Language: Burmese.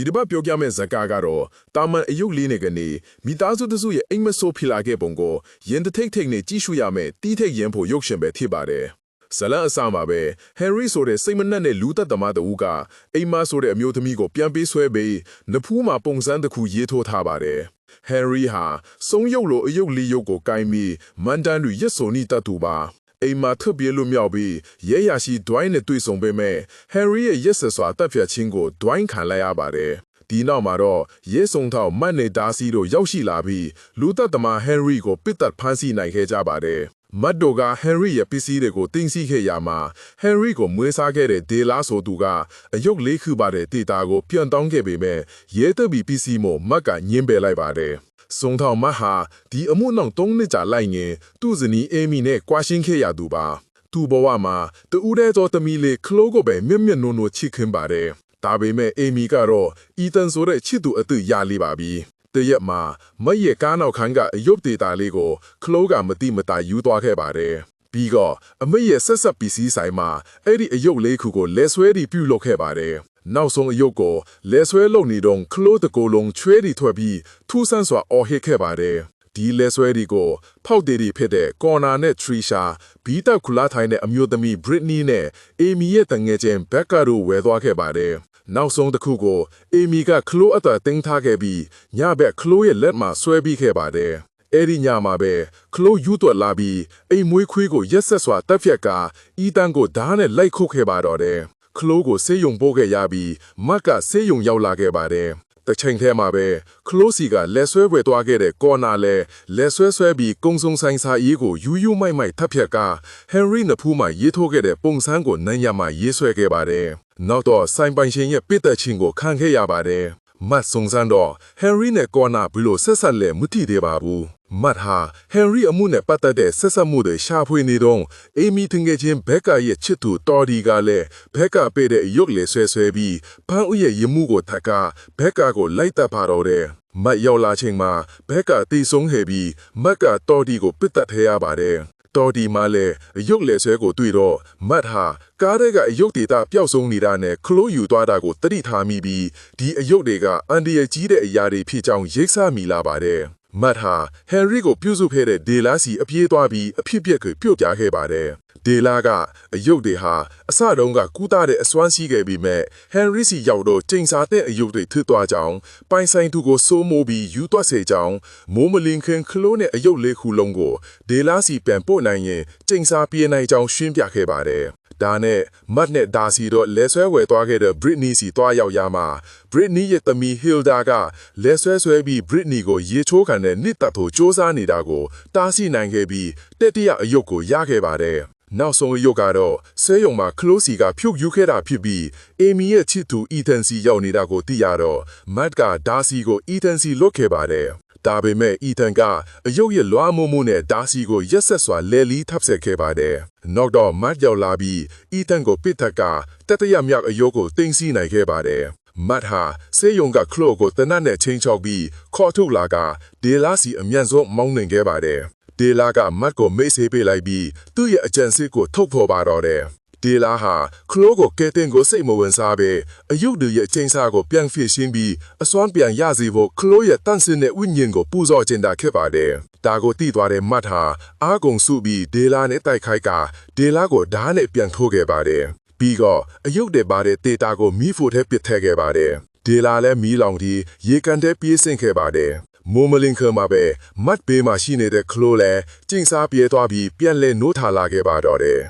ဒီတစ်ပတ်ပြောပြမယ့်ဇာတ်ကားကတော့တာမန်အယုတ်လေးနဲ့ကနေမိသားစုတစုရဲ့အိမ်မဆိုးဖြစ်လာခဲ့ပုံကိုရင်တစ်ထိတ်ထိတ်နဲ့ကြည့်ရှုရမယ်တီးထိတ်ရင်ဖို့ရုပ်ရှင်ပဲဖြစ်ပါတယ်ဇလန်အစမှာပဲဟန်ရီဆိုတဲ့စိတ်မနှက်တဲ့လူသက်သမားတဦးကအိမ်မဆိုတဲ့အမျိုးသမီးကိုပြန်ပေးဆွဲပြီးနဖူးမှာပုံစံတစ်ခုရေးထိုးထားပါတယ်ဟန်ရီဟာစုံရုပ်လိုအယုတ်လေးရုပ်ကိုကိုင်းပြီးမန်တန်လူရက်ဆိုနီတတ်သူပါ အိမ်မှာထွက်ပြေးလို့မြောက်ပြီးရဲရရှိဒွိုင်းနဲ့တွေ့ဆုံပေမဲ့ဟန်ရီရဲ့ရက်ဆက်စွာတပ်ဖြတ်ခြင်းကိုဒွိုင်းခံလိုက်ရပါတယ်ဒီနောက်မှာတော့ရဲစုံထောက်မတ်နေဒါစီတို့ရောက်ရှိလာပြီးလူသက်သမားဟန်ရီကိုပစ်တက်ဖမ်းဆီးနိုင်ခဲ့ကြပါတယ် မတ်တိုကဟန်ရီရဲ့ပစ္စည်းတွေကိုတင်စီခဲ့ရမှာဟန်ရီကိုမွေးစားခဲ့တဲ့ဒေလာဆိုသူကအယုတ်လေးခုပါတဲ့ဒေတာကိုပြန်တောင်းခဲ့ပေမဲ့ရဲတပ်ပြီးပစ္စည်းမို့မတ်ကညင်းပယ်လိုက်ပါတယ်စုံထောင်မတ်ဟာဒီအမှုနောက်၃နှစ်ကြာလိုက်ရင်သူ့ဇနီးအေမီနဲ့ကွာရှင်းခဲ့ရသူပါသူ့ဘဝမှာတူတဲ့သောသမီးလေးခလိုးကိုပဲမျက်မျက်နှုံနှုံချစ်ခင်ပါတယ်ဒါပေမဲ့အေမီကတော့အီတန်ဆိုတဲ့ချစ်သူအစ်စ်ရလေးပါပြီ တရက်မှာမက်ရဲ့ကားနောက်ခန်းကအယုတ်ဒေတာလေးကိုခလိုးကမတိမတာယူသွားခဲ့ပါတယ်ပြီးတော့အမေရဲ့ဆက်ဆက်ပစ္စည်းဆိုင်မှာအဲ့ဒီအယုတ်လေးခုကိုလဲဆွဲပြီးပြုတ်လုပ်ခဲ့ပါတယ်နောက်ဆုံးအယုတ်ကိုလဲဆွဲလုပ်နေတော့ခလိုးတကိုယ်လုံးချွဲတီထွက်ပြီးထူးဆန်းစွာအော်ဟစ်ခဲ့ပါတယ် ဒီလဲဆွဲဒီကိုဖောက်တေးဒီဖြစ်တဲ့ကော်နာနဲ့ထရီရှာဘီတက်ကူလာထိုင်တဲ့အမျိုးသမီးဘရစ်နီနဲ့အေမီရဲ့တငယ်ချင်းဘက်ကာတို့ဝယ်သွားခဲ့ပါတယ်နောက်ဆုံးတစ်ခုကိုအေမီကခလိုးအသာတင်းထားခဲ့ပြီးညဘက်ခလိုးရဲ့လက်မှာဆွဲပြီးခဲ့ပါတယ်အဲ့ဒီညမှာပဲခလိုးယူသွက်လာပြီးအိမ်မွေးခွေးကိုရက်ဆက်စွာတက်ဖြတ်ကအီတန်ကိုဓာတ်နဲ့လိုက်ခုတ်ခဲ့ပါတော့တယ်ခလိုးကိုဆေးရုံပို့ခဲ့ရပြီးမတ်ကဆေးရုံရောက်လာခဲ့ပါတယ် တချိန်ထဲမှာပဲခလိုးစီကလက်ဆွဲပွဲသွားခဲ့တဲ့ကော်နာလဲလက်ဆွဲဆွဲပြီးကုံစုံဆိုင်စာရေးကိုယူယူမိုက်မိုက်ထပ်ဖြက်ကဟန်ရီနဖူးမှရေးထိုးခဲ့တဲ့ပုံစံကိုနန်းရမှရေးဆွဲခဲ့ပါတယ်။နောက်တော့ဆိုင်ပိုင်ရှင်ရဲ့ပစ်သက်ခြင်းကိုခံခဲ့ရပါတယ်။ မတ်စုံစမ်းတော့ဟန်ရီနဲ့ကော်နာဘလို့ဆက်ဆက်လဲမထီသေးပါဘူး။မတ်ဟာဟန်ရီအမှုနဲ့ပတ်သက်တဲ့ဆက်ဆက်မှုတွေရှာဖွေနေတော့အေမီထင်ငယ်ချင်းဘက်ကရဲ့ချစ်သူတော်ဒီကလည်းဘက်ကပေးတဲ့ရုပ်လေဆွဲဆွဲပြီးဖန်းဦးရဲ့ရမှုကိုထက်ကဘက်ကကိုလိုက်တပ်ပါတော့တယ်မတ်ရောက်လာချိန်မှာဘက်ကတီဆုံးခဲ့ပြီးမတ်ကတော်ဒီကိုပစ်တက်ထဲရပါတယ် တော်ဒီမှလည်းရုပ်လေဆွဲကိုတွေ့တော့မတ်ဟာကားထဲကအယုတ်ဒေတာပျောက်ဆုံးနေတာနဲ့ခလို့ယူသွားတာကိုတတိထားမိပြီးဒီအယုတ်တွေကအန်ဒီရဲ့ကြီးတဲ့အရာတွေဖြစ်ကြောင်းရိတ်ဆမိလာပါတယ် မတ်ဟာဟန်ရီကိုပြုစုခဲ့တဲ့ဒေလာစီအပြေးသွားပြီးအဖြစ်ပြက်ကိုပြုတ်ပြခဲ့ပါတယ်ဒေလာကအယုတ်တွေဟာအစတုန်းကကူးသားတဲ့အစွမ်းရှိခဲ့ပြီးမဲ့ဟန်ရီစီရောက်တော့ချိန်စာတဲ့အယုတ်တွေထွတ်သွားကြောင်းပိုင်ဆိုင်သူကိုစိုးမိုးပြီးယူသွားစေကြောင်းမိုးမလင်ခင်ခလို့နဲ့အယုတ်လေးခုလုံးကိုဒေလာစီပြန်ပို့နိုင်ရင်ချိန်စာပြေးနိုင်ကြောင်းရှင်းပြခဲ့ပါတယ် ဒါနဲ့မတ်နဲ့ဒါစီတော့လဲဆွဲဝယ်သွားခဲ့တဲ့ Britney စီသွားရောက်ရမှာ Britney ရဲ့သမီး Hilda ကလဲဆွဲဆွဲပြီး Britney ကိုရေချိုးခံတဲ့နှစ်သက်ဖို့စ조사နေတာကိုတားဆီးနိုင်ခဲ့ပြီးတတိယအယုတ်ကိုရခဲ့ပါတယ်နောက်ဆုံးအယုတ်ကတော့ဆဲယုံမှာခလိုစီကဖြုတ်ယူခဲ့တာဖြစ်ပြီးအေမီရဲ့ချစ်သူအီတန်စီရောက်နေတာကိုသိရတော့မတ်ကဒါစီကိုအီတန်စီလွတ်ခဲ့ပါတယ် ဒါပေမဲ့အီတန်ကအယုတ်ရဲ့လွားမိုးမိုးနဲ့ဒါစီကိုရက်ဆက်စွာလဲလီထပ်ဆက်ခဲ့ပါတယ်။နောက်တော့မတ်ရောက်လာပြီးအီတန်ကိုပစ်ထက်ကတတရမြောက်အယုတ်ကိုတင်စီနိုင်ခဲ့ပါတယ်။မတ်ဟာဆေးရုံကခလို့ကိုတနတ်နဲ့ချင်းချောက်ပြီးခေါ်ထုတ်လာကဒေလာစီအမြန်ဆုံးမောင်းနှင်ခဲ့ပါတယ်။ဒေလာကမတ်ကိုမိတ်ဆေးပေးလိုက်ပြီးသူ့ရဲ့အကြံစစ်ကိုထုတ်ဖော်ပါတော့တယ်။ ဒေလာဟာခလိုးကိုကဲတင်ကိုစိတ်မဝင်စားပဲအယုတ်တွေရဲ့ချင်းစားကိုပြန်ဖြည့်ရှင်းပြီးအစွမ်းပြန်ရစေဖို့ခလိုးရဲ့တန့်စင်တဲ့ဝိညာဉ်ကိုပူဇော်ခြင်းတာခဲ့ပါတယ်။ဒါကိုသိသွားတဲ့မတ်ဟာအာကုံစုပြီးဒေလာနဲ့တိုက်ခိုက်ကဒေလာကိုဓာတ်နဲ့ပြန်ထိုးခဲ့ပါတယ်။ပြီးတော့အယုတ်တွေပါတဲ့တေတာကိုမီးဖိုထဲပစ်ထည့်ခဲ့ပါတယ်။ဒေလာလည်းမီးလောင်ပြီးရေကန်တဲ့ပြေးဆင့်ခဲ့ပါတယ်။မိုးမလင်ခမှာပဲမတ်ဘေးမှာရှိနေတဲ့ခလိုးလဲကျင်းစားပြေးသွားပြီးပြန်လဲနိုးထလာခဲ့ပါတော့တယ်